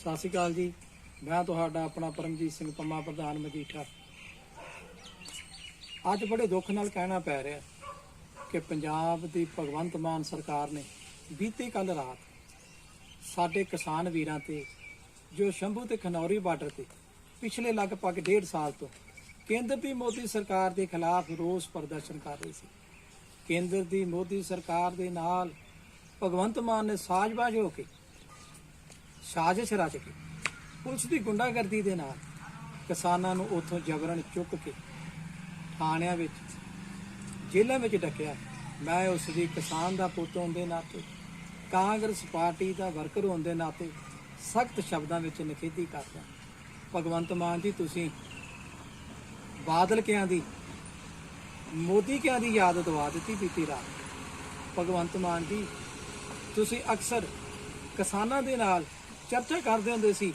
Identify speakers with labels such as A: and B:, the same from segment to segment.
A: ਸਤਿ ਸ਼੍ਰੀ ਅਕਾਲ ਜੀ। ਮੈਂ ਤੁਹਾਡਾ ਆਪਣਾ ਪਰਮਜੀਤ ਸਿੰਘ ਪੰਮਾ, ਪ੍ਰਧਾਨ ਮਜੀਠਾ। ਅੱਜ ਬੜੇ ਦੁੱਖ ਨਾਲ ਕਹਿਣਾ ਪੈ ਰਿਹਾ ਕਿ ਪੰਜਾਬ ਦੀ ਭਗਵੰਤ ਮਾਨ ਸਰਕਾਰ ਨੇ ਬੀਤੇ ਕੱਲ ਰਾਤ ਸਾਡੇ ਕਿਸਾਨ ਵੀਰਾਂ ਤੇ, ਜੋ ਸ਼ੰਭੂ ਤੇ ਖਨੌਰੀ ਬਾਰਡਰ ਤੇ ਪਿਛਲੇ ਲਗਭਗ ਡੇਢ ਸਾਲ ਤੋਂ ਕੇਂਦਰ ਦੀ ਮੋਦੀ ਸਰਕਾਰ ਦੇ ਖਿਲਾਫ ਰੋਸ ਪ੍ਰਦਰਸ਼ਨ ਕਰ ਰਹੇ ਸੀ। ਕੇਂਦਰ ਦੀ ਮੋਦੀ ਸਰਕਾਰ ਦੇ ਨਾਲ ਭਗਵੰਤ ਮਾਨ ਨੇ ਸਾਜ਼ਬਾਜ਼ ਹੋ ਕੇ ਸਾਜ਼ਿਸ਼ ਰਚ ਕੇ ਪੁਲਿਸ ਦੀ ਗੁੰਡਾਗਰਦੀ ਦੇ ਨਾਲ ਕਿਸਾਨਾਂ ਨੂੰ ਉੱਥੋਂ ਜਬਰਨ ਚੁੱਕ ਕੇ ਥਾਣਿਆਂ ਵਿੱਚ, ਜੇਲ੍ਹਾਂ ਵਿੱਚ ਡੱਕਿਆ। ਮੈਂ ਉਸ ਦੀ ਕਿਸਾਨ ਦਾ ਪੁੱਤ ਹੋਣ ਦੇ ਨਾਤੇ, ਕਾਂਗਰਸ ਪਾਰਟੀ ਦਾ ਵਰਕਰ ਹੋਣ ਦੇ ਨਾਤੇ ਸਖਤ ਸ਼ਬਦਾਂ ਵਿੱਚ ਨਿਖੇਧੀ ਕਰਦਾ ਭਗਵੰਤ ਮਾਨ ਜੀ, ਤੁਸੀਂ ਬਾਦਲ ਕਿਆਂ ਦੀ ਮੋਦੀ ਕਿਆਂ ਦੀ ਯਾਦ ਦਵਾ ਦਿੱਤੀ ਬੀਤੀ ਰਾਤ। ਭਗਵੰਤ ਮਾਨ ਜੀ, ਤੁਸੀਂ ਅਕਸਰ ਕਿਸਾਨਾਂ ਦੇ ਨਾਲ ਚਰਚਾ ਕਰਦੇ ਹੁੰਦੇ ਸੀ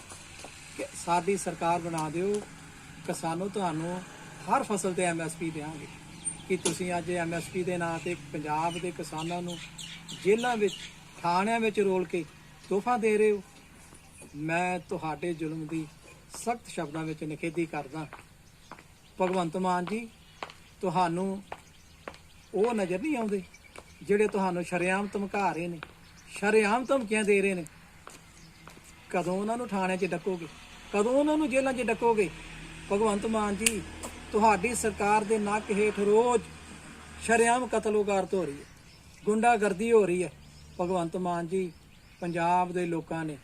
A: ਕਿ ਸਾਡੀ ਸਰਕਾਰ ਬਣਾ ਦਿਓ ਕਿਸਾਨੋ ਤੁਹਾਨੂੰ ਹਰ ਫਸਲ ਤੇ ਐਮਐਸਪੀ ਦੇਵਾਂਗੇ ਕਿ ਤੁਸੀਂ ਅੱਜ ਐਮਐਸਪੀ ਦੇ ਨਾਂ ਤੇ ਪੰਜਾਬ ਦੇ ਕਿਸਾਨਾਂ ਨੂੰ ਜੇਲ੍ਹਾਂ ਵਿੱਚ, ਥਾਣਿਆਂ ਵਿੱਚ ਰੋਲ ਕੇ ਤੋਹਫਾ ਦੇ ਰਹੇ ਹੋ? ਮੈਂ ਤੁਹਾਡੇ ਜ਼ੁਲਮ ਦੀ ਸਖਤ ਸ਼ਬਦਾਂ ਵਿੱਚ ਨਿਖੇਧੀ ਕਰਦਾ ਭਗਵੰਤ ਮਾਨ ਜੀ, ਤੁਹਾਨੂੰ ਉਹ ਨਜ਼ਰ ਨਹੀਂ ਆਉਂਦੇ ਜਿਹੜੇ ਤੁਹਾਨੂੰ ਸ਼ਰੇਆਮ ਧਮਕਾ ਰਹੇ ਨੇ? ਸ਼ਰੇਆਮ ਧਮਕੀਆਂ ਦੇ ਰਹੇ ਨੇ? ਕਦੋਂ ਉਹਨਾਂ ਨੂੰ ਥਾਣੇ 'ਚ ਡੱਕੋਗੇ? ਕਦੋਂ ਉਹਨਾਂ ਨੂੰ ਜੇਲ੍ਹਾਂ 'ਚ ਡੱਕੋਗੇ? ਭਗਵੰਤ ਮਾਨ ਜੀ, ਤੁਹਾਡੀ ਸਰਕਾਰ ਦੇ ਨੱਕ ਹੇਠ ਰੋਜ਼ ਸ਼ਰੇਆਮ ਕਤਲੋਗਾਰਤ ਹੋ ਰਹੀ ਹੈ। ਗੁੰਡਾਗਰਦੀ ਹੋ ਰਹੀ ਹੈ। ਭਗਵੰਤ ਮਾਨ ਜੀ, ਪੰਜਾਬ ਦੇ ਲੋਕਾਂ ਨੇ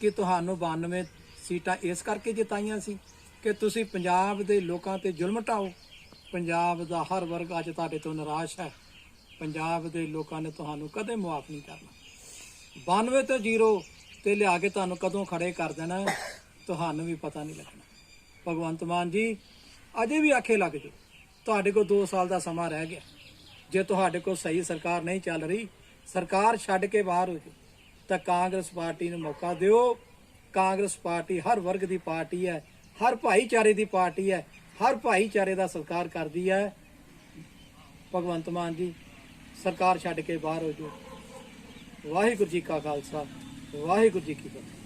A: ਕਿ ਤੁਹਾਨੂੰ 92 ਸੀਟਾਂ ਇਸ ਕਰਕੇ ਜਿਤਾਈਆਂ ਸੀ ਕਿ ਤੁਸੀਂ ਪੰਜਾਬ ਦੇ ਲੋਕਾਂ ਤੇ ਜ਼ੁਲਮ ਢਾਓ। ਪੰਜਾਬ ਦਾ ਹਰ ਵਰਗ ਅੱਜ ਤੁਹਾਡੇ ਤੋਂ ਨਿਰਾਸ਼ ਹੈ। ਪੰਜਾਬ ਦੇ ਲੋਕਾਂ ਨੇ ਤੁਹਾਨੂੰ ਕਦੇ ਮੁਆਫ ਨਹੀਂ ਕਰਨਾ। 92 ਤੋਂ 0 ਤੇ ਲਿਆ ਕੇ ਤੁਹਾਨੂੰ ਕਦੋਂ ਖੜੇ ਕਰ ਦੇਣਾ, ਤੁਹਾਨੂੰ ਵੀ ਪਤਾ ਨਹੀਂ ਲੱਗਣਾ। ਭਗਵੰਤ ਮਾਨ ਜੀ, ਅਜੇ ਵੀ ਆਖੇ ਲੱਗ ਜਾਓ, ਤੁਹਾਡੇ ਕੋਲ 2 ਸਾਲ ਦਾ ਸਮਾਂ ਰਹਿ ਗਿਆ। ਜੇ ਤੁਹਾਡੇ ਕੋਲ ਸਹੀ ਸਰਕਾਰ ਨਹੀਂ ਚੱਲ ਰਹੀ, ਸਰਕਾਰ ਛੱਡ ਕੇ ਬਾਹਰ ਹੋ ਜਾਓ, ਤਾਂ ਕਾਂਗਰਸ ਪਾਰਟੀ ਨੂੰ ਮੌਕਾ ਦਿਓ। ਕਾਂਗਰਸ ਪਾਰਟੀ ਹਰ ਵਰਗ ਦੀ ਪਾਰਟੀ ਹੈ, ਹਰ ਭਾਈਚਾਰੇ ਦੀ ਪਾਰਟੀ ਹੈ, ਹਰ ਭਾਈਚਾਰੇ ਦਾ ਸਤਿਕਾਰ ਕਰਦੀ ਹੈ। ਭਗਵੰਤ ਮਾਨ ਜੀ, ਸਰਕਾਰ ਛੱਡ ਕੇ ਬਾਹਰ ਹੋ ਜਾਓ। ਵਾਹਿਗੁਰੂ ਜੀ ਕਾ ਖਾਲਸਾ। ਵਾਹਿਗੁਰੂ ਜੀ ਕੀ ਫਤਿਹ।